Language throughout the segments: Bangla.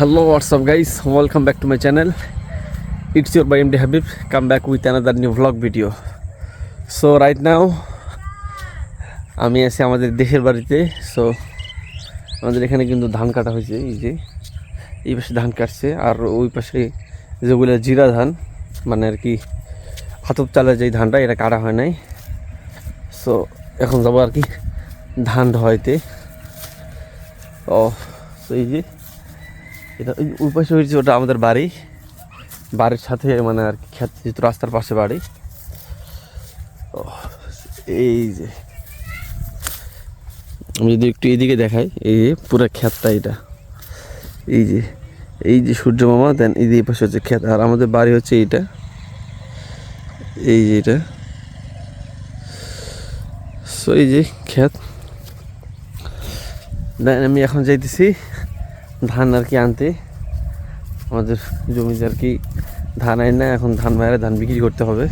Hello, what's up, guys? Welcome back to my channel. It's your boy MD Habib. Come back with another new vlog video so right now আমি আছি আমাদের দেশের বাড়িতে সো আমাদের এখানে কিন্তু ধান কাটা হয়েছে এই যে এই পাশে ধান কাটছে আর ওই পাশে যেগুলো জিরা ধান মানে আর কি আতপ চালের যেই ধানটা এটা কাটা হয় নাই সো এখন যাব আর কি ধান ধোয়াইতে ও তো এই যে এটা হয়েছে ওটা আমাদের বাড়ি। বাড়ির সাথে মানে আর কি রাস্তার পাশে বাড়ি। এই যে। আমি যদি একটু এদিকে দেখাই, এই যে পুরো ক্ষেতটা এটা। এই যে এই যে সূর্য মামা, দেন এই যে পাশে হচ্ছে ক্ষেত। আর আমাদের বাড়ি হচ্ছে এইটা। এই যে এটা। সো এই যে ক্ষেত। দেন আমি এখন যাইতেছি। ধান আর কি আনতে। আমাদের জমিতে আর কি ধান আই না এখন ধান বাইরে ধান বিক্রি করতে হবে।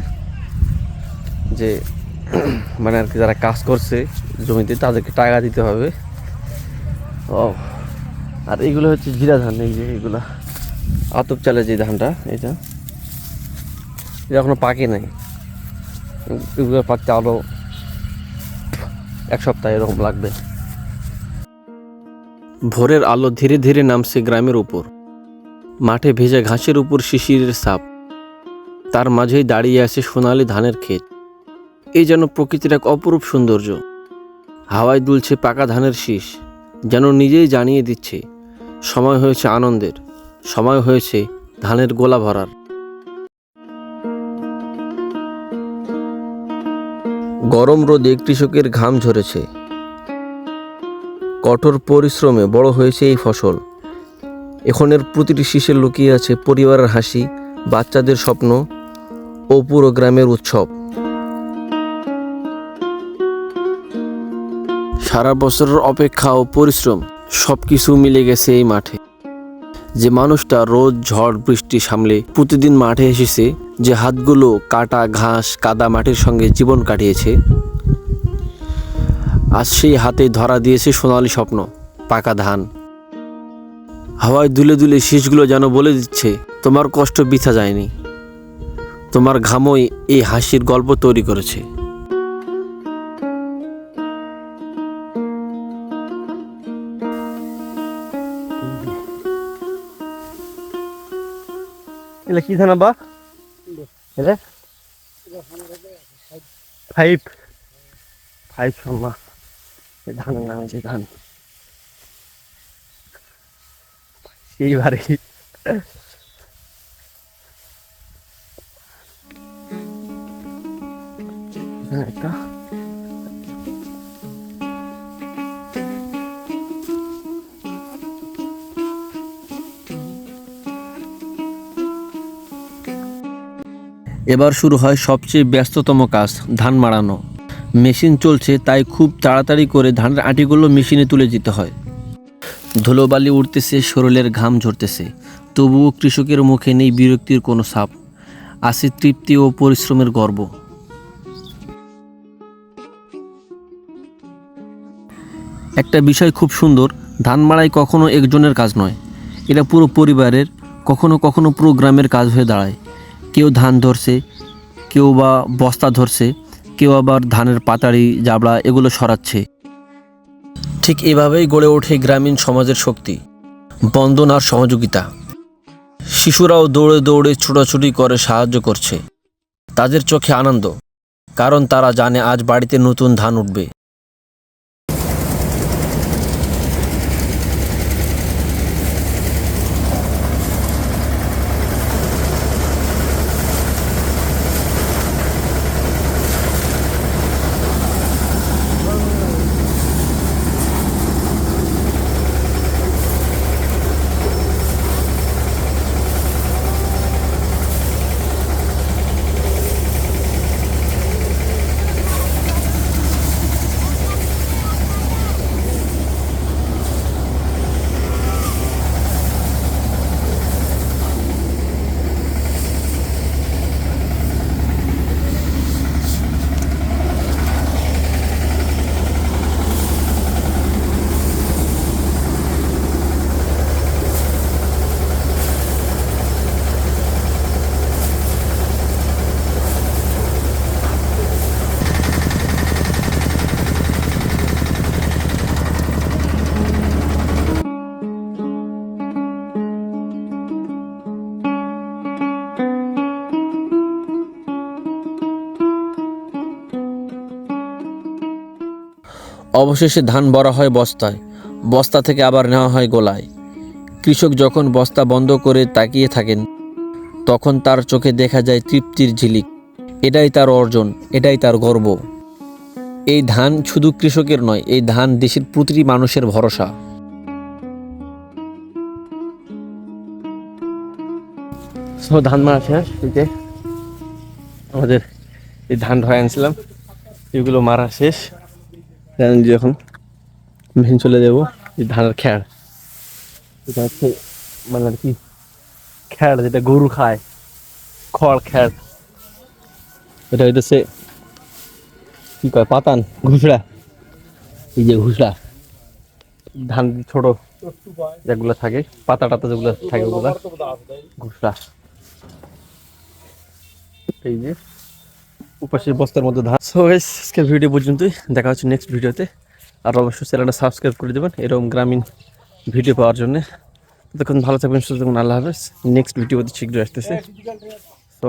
যে মানে আর কি যারা কাজ করছে জমিতে তাদেরকে টাকা দিতে হবে। ও, আর এইগুলো হচ্ছে জিরা ধান, এই যে এইগুলা। আতপ চালে যে ধানটা এটা এটা এখনও পাকে নাই। এগুলো পাকতে আরও এক সপ্তাহ এরকম লাগবে। ভোরের আলো ধীরে ধীরে নামছে গ্রামের উপর। মাঠে ভেজা ঘাসের উপর শিশিরের সাপ। তার মাঝেই দাঁড়িয়ে আছে সোনালি ধানের ক্ষেত। এই যেন প্রকৃতির এক অপরূপ সৌন্দর্য। হাওয়ায় দুলছে পাকা ধানের শীষ। যেন নিজেই জানিয়ে দিচ্ছে, সময় হয়েছে আনন্দের, সময় হয়েছে ধানের গোলা ভরার। গরম রোদে কৃষকের ঘাম ঝরেছে। কঠোর পরিশ্রমে বড় হয়েছে এই ফসল। এখনের প্রতিটি শীষে লুকিয়ে আছে পরিবারের হাসি, বাচ্চাদের স্বপ্ন ও পুরো গ্রামের উৎসব। সারা বছরের অপেক্ষা ও পরিশ্রম সব কিছু মিলে গেছে এই মাঠে। যে মানুষটা রোজ ঝড়, বৃষ্টি সামলে প্রতিদিন মাঠে এসেছে, যে হাতগুলো কাটা, ঘাস, কাদা মাটির সঙ্গে জীবন কাটিয়েছে আজ সেই হাতে ধরা দিয়েছে সোনালি স্বপ্ন পাকা ধান। হাওয়ায় দুলে দুলে শীষগুলো যেন বলে দিচ্ছে তোমার কষ্ট বিছা যায়নি। তোমার ঘামই এই হাসির গল্প তৈরি করেছে। কি ধান আব্বা? এটা ফাইভ ফাইভ শর্মা ধান সেইবারে একটা। এবার শুরু হয় সবচেয়ে ব্যস্ততম কাজ ধান মাড়ানো। মেশিন চলছে, তাই খুব তাড়াতাড়ি করে ধানের আটিগুলো মেশিনে তুলে দিতে হয়। ধুলোবালি উঠতেছে শরীরের ঘাম ঝরতেছে। তবুও কৃষকের মুখে নেই বিরক্তির কোনো সাপ আছে তৃপ্তি ও পরিশ্রমের গর্ব। একটা বিষয় খুব সুন্দর, ধান মাড়াই কখনো একজনের কাজ নয়। এটা পুরো পরিবারের, কখনো কখনো পুরো গ্রামের কাজ হয়ে দাঁড়ায়। কেউ ধান ধরছে, কেউ বা বস্তা ধরছে কেউ আবার ধানের পাতাড়ি জাবড়া এগুলো সরাচ্ছে। ঠিক এভাবেই গড়ে ওঠে গ্রামীণ সমাজের শক্তি বন্দন আর সহযোগিতা। শিশুরাও দৌড়ে দৌড়ে ছোটাছুটি করে সাহায্য করছে। তাদের চোখে আনন্দ, কারণ তারা জানে আজ বাড়িতে নতুন ধান উঠবে। অবশেষে ধান ভরা হয় বস্তায়, বস্তা থেকে আবার নেওয়া হয় গোলায়। কৃষক যখন বস্তা বন্ধ করে তাকিয়ে থাকেন, তখন তার চোখে দেখা যায় তৃপ্তির ঝিলিক। এটাই তার অর্জন, এটাই তার গর্ব। এই ধান শুধু কৃষকের নয়, এই ধান দেশের প্রতিটি মানুষের ভরসা। ধান মারা শেষ আমাদের এই ধান ধরে আনছিলাম, এগুলো মারা শেষ। জানেন যে মেশিন চলে যাব ধানের খ্যাড় এটা হচ্ছে মানে আর কি খ্যাড় যেটা গরু খায়, খড় খ্যাড় এটা হইতেছে কি কয়, পাতান, ঘুষড়া। এই যে ঘুষড়া। ধান ছোট যেগুলো থাকে, পাতা টাতা যেগুলো থাকে ওগুলা, ঘুষড়া। এই যে উপাসের বস্তার মধ্যে ধান সো আজকের ভিডিও পর্যন্তই। দেখা হচ্ছে নেক্সট ভিডিওতে আর অবশ্যই চ্যানেলটা সাবস্ক্রাইব করে দেবেন। এরকম গ্রামীণ ভিডিও পাওয়ার জন্য। ততক্ষণ ভালো থাকবেন, সুস্থ থাকবেন। আল্লাহ হাফেজ। নেক্সট ভিডিও শীঘ্রই আসতেছে। তো